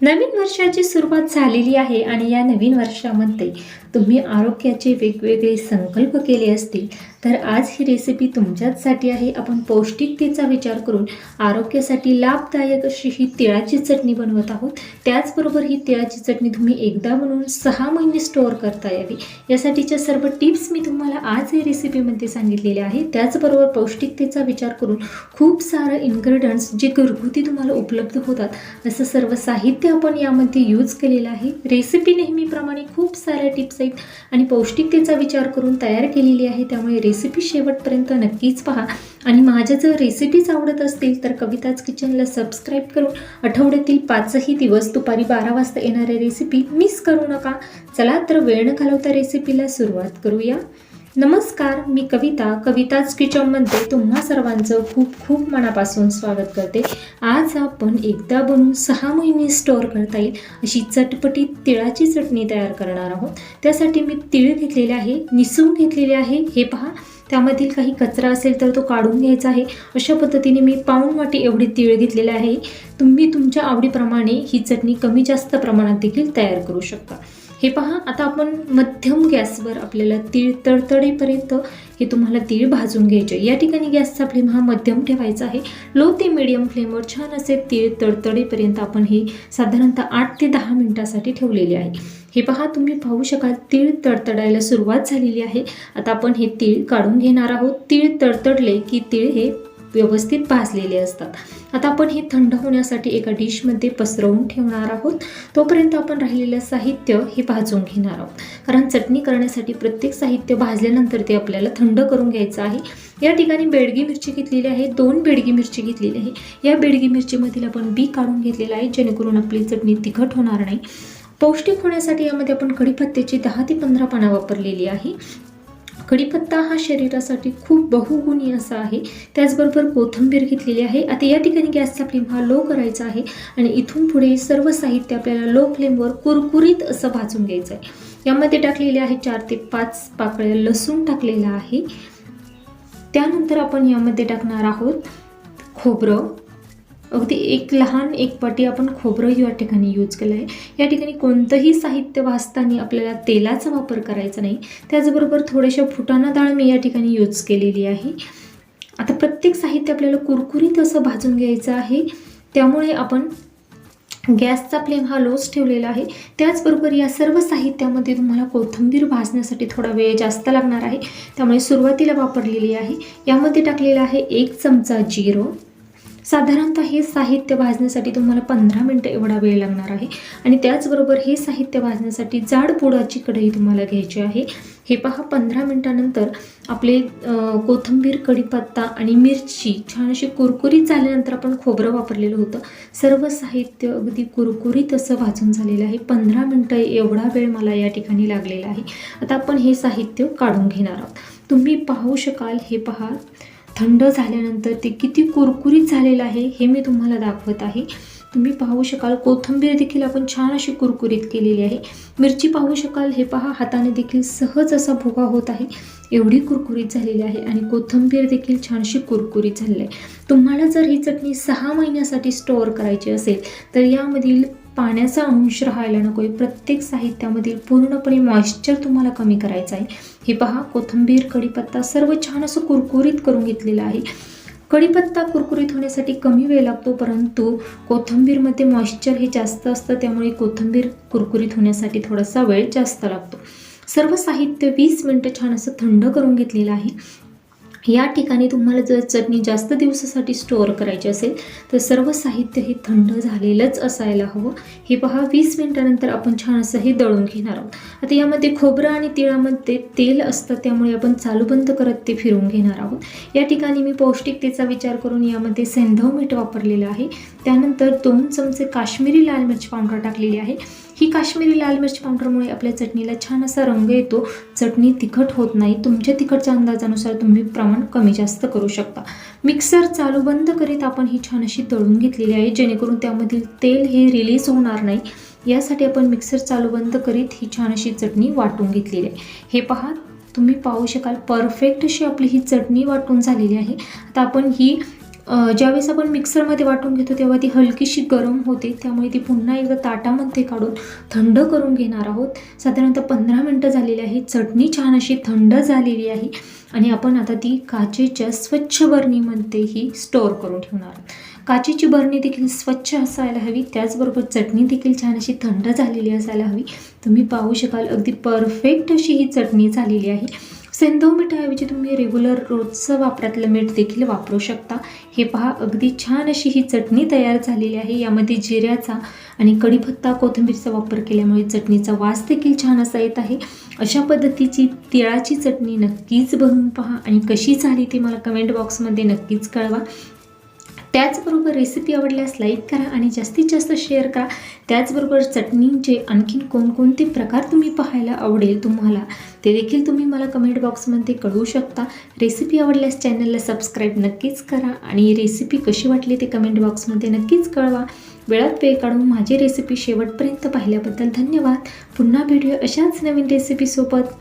नवीन वर्षाची सुरुवात झालेली आहे आणि या नवीन वर्षामध्ये तुम्ही आरोग्याचे वेगवेगळे संकल्प केले असतील. तर आज ही रेसिपी तुमच्याचसाठी आहे. आपण पौष्टिकतेचा विचार करून आरोग्यासाठी लाभदायक अशी ही तिळाची चटणी बनवत आहोत. त्याचबरोबर ही तिळाची चटणी तुम्ही एकदा बनवून सहा महिने स्टोअर करता यावी. यासाठीच्या सर्व टिप्स मी तुम्हाला आज या रेसिपीमध्ये सांगितलेल्या आहे त्याचबरोबर पौष्टिकतेचा विचार करून खूप सारं इन्ग्रेडियंट्स जे घरगुती तुम्हाला उपलब्ध होतात असं सर्व साहित्य आपण यामध्ये यूज केलेलं आहे. रेसिपी नेहमीप्रमाणे खूप साऱ्या टिप्स आहेत आणि पौष्टिकतेचा विचार करून तयार केलेली आहे. त्यामुळे रेसिपी शेवटपर्यंत नक्कीच पहा. आणि माझ्या जर रेसिपीज आवडत असतील तर कविताज किचनला सबस्क्राईब करून आठवड्यातील पाचही दिवस दुपारी बारा वाजता येणाऱ्या रेसिपी मिस करू नका. चला तर वेळ न घालवता रेसिपीला सुरुवात करूया. नमस्कार मी कविता. कविताज किचनमध्ये तुम्हा सर्वांचं खूप खूप मनापासून स्वागत करते. आज आपण एकदा बनवून सहा महिने स्टोअर करता येईल अशी चटपटीत तिळाची चटणी तयार करणार आहोत. त्यासाठी मी तिळ घेतलेले आहे निसवून घेतलेले आहे. हे पहा त्यामधील काही कचरा असेल तर तो काढून घ्यायचा आहे. अशा पद्धतीने मी पाऊण वाटी तिळ तीळ घेतलेले आहे. तुम्ही तुमच्या आवडीप्रमाणे ही चटणी कमी जास्त प्रमाणात देखील तयार करू शकता. हे पहा आता आपण मध्यम गॅसवर आपल्याला तीळ तडतडेपर्यंत हे तुम्हाला तीळ भाजून घ्यायचे. या ठिकाणी गॅसचा फ्लेम हा मध्यम ठेवायचा आहे. लो ते मिडियम फ्लेमवर छान असे तीळ तडतडेपर्यंत आपण हे साधारणतः आठ ते दहा मिनटासाठी ठेवलेले आहे. हे पहा तुम्ही पाहू शकाल तीळ तडतडायला सुरुवात झालेली आहे. आता आपण हे तीळ काढून घेणार आहोत. तीळ तडतडले की तीळ हे व्यवस्थित भाजलेले असतात. आता आपण हे थंड होण्यासाठी एका डिशमध्ये पसरवून ठेवणार आहोत. तोपर्यंत आपण राहिलेलं साहित्य हे भाजून घेणार आहोत. कारण चटणी करण्यासाठी प्रत्येक साहित्य भाजल्यानंतर ते आपल्याला थंड करून घ्यायचं आहे. या ठिकाणी बेडगी मिरची घेतलेली आहे. दोन बेडगी मिरची घेतलेली आहे. या बेडगी मिरचीमधील आपण बी काढून घेतलेलं आहे. जेणेकरून आपली चटणी तिखट होणार नाही. पौष्टिक होण्यासाठी यामध्ये आपण कढीपत्त्याची दहा ते पंधरा पानं वापरलेली आहे. कढीपत्ता हा शरीरासाठी खूप बहुगुणी असा आहे. त्याचबरोबर कोथिंबीर घेतलेली आहे. आता या ठिकाणी गॅसचा फ्लेम हा लो करायचा आहे आणि इथून पुढे सर्व साहित्य आपल्याला लो फ्लेमवर कुरकुरीत असं भाजून घ्यायचं आहे. यामध्ये टाकलेले आहे चार ते पाच पाकळ्या लसूण टाकलेला आहे. त्यानंतर आपण यामध्ये टाकणार आहोत खोबरं. अगदी एक लहान एक पटी आपण खोबरं या ठिकाणी यूज केलं आहे या ठिकाणी कोणतंही साहित्य भाजताना आपल्याला तेलाचा वापर करायचा नाही. त्याचबरोबर थोड्याशा फुटाणा डाळ मी या ठिकाणी यूज केलेली आहे. आता प्रत्येक साहित्य आपल्याला कुरकुरीत असं भाजून घ्यायचं आहे. त्यामुळे आपण गॅसचा फ्लेम हा लोच ठेवलेला आहे. त्याचबरोबर या सर्व साहित्यामध्ये तुम्हाला कोथिंबीर भाजण्यासाठी थोडा वेळ जास्त लागणार आहे. त्यामुळे सुरुवातीला वापरलेली आहे. यामध्ये टाकलेलं आहे एक चमचा जिरो. साधारणतः हे साहित्य भाजण्यासाठी तुम्हाला पंधरा मिनटं एवढा वेळ लागणार आहे. आणि त्याचबरोबर हे साहित्य भाजण्यासाठी जाड पुडाची कढई तुम्हाला घ्यायची आहे. हे पहा पंधरा मिनटानंतर आपले कोथिंबीर कढीपत्ता आणि मिरची छान अशी कुरकुरीत झाल्यानंतर आपण खोबरं वापरलेलं होतं. सर्व साहित्य अगदी कुरकुरीत असं भाजून झालेलं आहे. पंधरा मिनटं एवढा वेळ मला या ठिकाणी लागलेला आहे. आता आपण हे साहित्य काढून घेणार आहोत. तुम्ही पाहू शकाल हे पहा थंड झाल्यानंतर ते किती कुरकुरीत झालेलं आहे हे मी तुम्हाला दाखवत आहे. तुम्ही पाहू शकाल कोथिंबीर देखील आपण छान अशी कुरकुरीत केलेली आहे. मिरची पाहू शकाल हे पहा हाताने देखील सहज असा भोगा होत आहे. एवढी कुरकुरीत झालेली आहे आणि कोथिंबीर देखील छानशी कुरकुरीत झालेली आहे. तुम्हाला जर ही चटणी सहा महिन्यासाठी स्टोअर करायची असेल तर यामधील पाण्याचा अंश राहायला नको. आहे प्रत्येक साहित्यामधील पूर्णपणे मॉइश्चर तुम्हाला कमी करायचं आहे. हे पहा कोथिंबीर कढीपत्ता सर्व छान असं कुरकुरीत करून घेतलेलं आहे. कढीपत्ता कुरकुरीत होण्यासाठी कमी वेळ लागतो परंतु कोथिंबीरमध्ये मॉइश्चर हे जास्त असतं त्यामुळे कोथिंबीर कुरकुरीत होण्यासाठी थोडासा वेळ जास्त लागतो. सर्व साहित्य वीस मिनटं छान असं थंड करून घेतलेलं आहे. या ठिकाणी तुम्हाला जर चटणी जास्त दिवसासाठी स्टोअर करायची असेल तर सर्व साहित्य हे थंड झालेलंच असायला हवं. हे पहा वीस मिनटानंतर आपण छान असं हे दळून घेणार आहोत. आता यामध्ये खोबरं आणि तिळामध्ये तेल असतं त्यामुळे आपण चालू बंद करत ते फिरून घेणार आहोत. या ठिकाणी मी पौष्टिकतेचा विचार करून यामध्ये सेंधव मीठ वापरलेलं आहे. त्यानंतर दोन चमचे काश्मीरी लाल मिरची पावडर टाकलेली आहे. ही काश्मीरी लाल मिरची पावडरमुळे आपल्या चटणीला छान असा रंग येतो. चटणी तिखट होत नाही. तुमच्या तिखटच्या अंदाजानुसार तुम्ही प्रमाण कमी जास्त करू शकता. मिक्सर चालू बंद करीत आपण ही छान अशी तळून घेतलेली आहे जेणेकरून त्यामधील तेल हे रिलीज होणार नाही. यासाठी आपण मिक्सर चालू बंद करीत ही छान अशी चटणी वाटून घेतलेली आहे. हे पहा तुम्ही पाहू शकाल परफेक्ट अशी आपली ही चटणी वाटून झालेली आहे. आता आपण ही ज्यावेळेस आपण मिक्सरमध्ये वाटून घेतो तेव्हा ती हलकीशी गरम होते. त्यामुळे ती पुन्हा एकदा ताटामध्ये काढून थंड करून घेणार आहोत. साधारणतः पंधरा मिनटं झालेली आहे. चटणी छान अशी थंड झालेली आहे. आणि आपण आता ती काचेच्या स्वच्छ बरणीमध्ये ही स्टोअर करून ठेवणार आहोत. काचेची बरणी देखील स्वच्छ असायला हवी. त्याचबरोबर चटणी देखील छान अशी थंड झालेली असायला हवी. तुम्ही पाहू शकाल अगदी परफेक्ट अशी ही चटणी झालेली आहे. सेंधव मिठाऐवजी तुम्ही रेग्युलर रोजचं वापरातलं मीठ देखील वापरू शकता. हे पहा अगदी छान अशी ही चटणी तयार झालेली आहे. यामध्ये जिऱ्याचा आणि कढीपत्ता कोथिंबीरचा वापर केल्यामुळे चटणीचा वास देखील छान असा येत आहे. अशा पद्धतीची तिळाची चटणी नक्कीच बनवून पहा आणि कशी झाली ती मला कमेंट बॉक्समध्ये नक्कीच कळवा. त्याचबरोबर रेसिपी आवडल्यास लाईक करा आणि जास्तीत जास्त शेअर करा. त्याचबरोबर चटणींचे आणखीन कोणकोणते प्रकार तुम्ही पाहायला आवडेल तुम्हाला ते देखील तुम्ही मला कमेंट बॉक्समध्ये कळवू शकता. रेसिपी आवडल्यास चॅनलला सबस्क्राईब नक्कीच करा आणि रेसिपी कशी वाटली ते कमेंट बॉक्समध्ये नक्कीच कळवा. वेळात वेळ काढून माझी रेसिपी शेवटपर्यंत पाहिल्याबद्दल धन्यवाद. पुन्हा भेटूया अशाच नवीन रेसिपीसोबत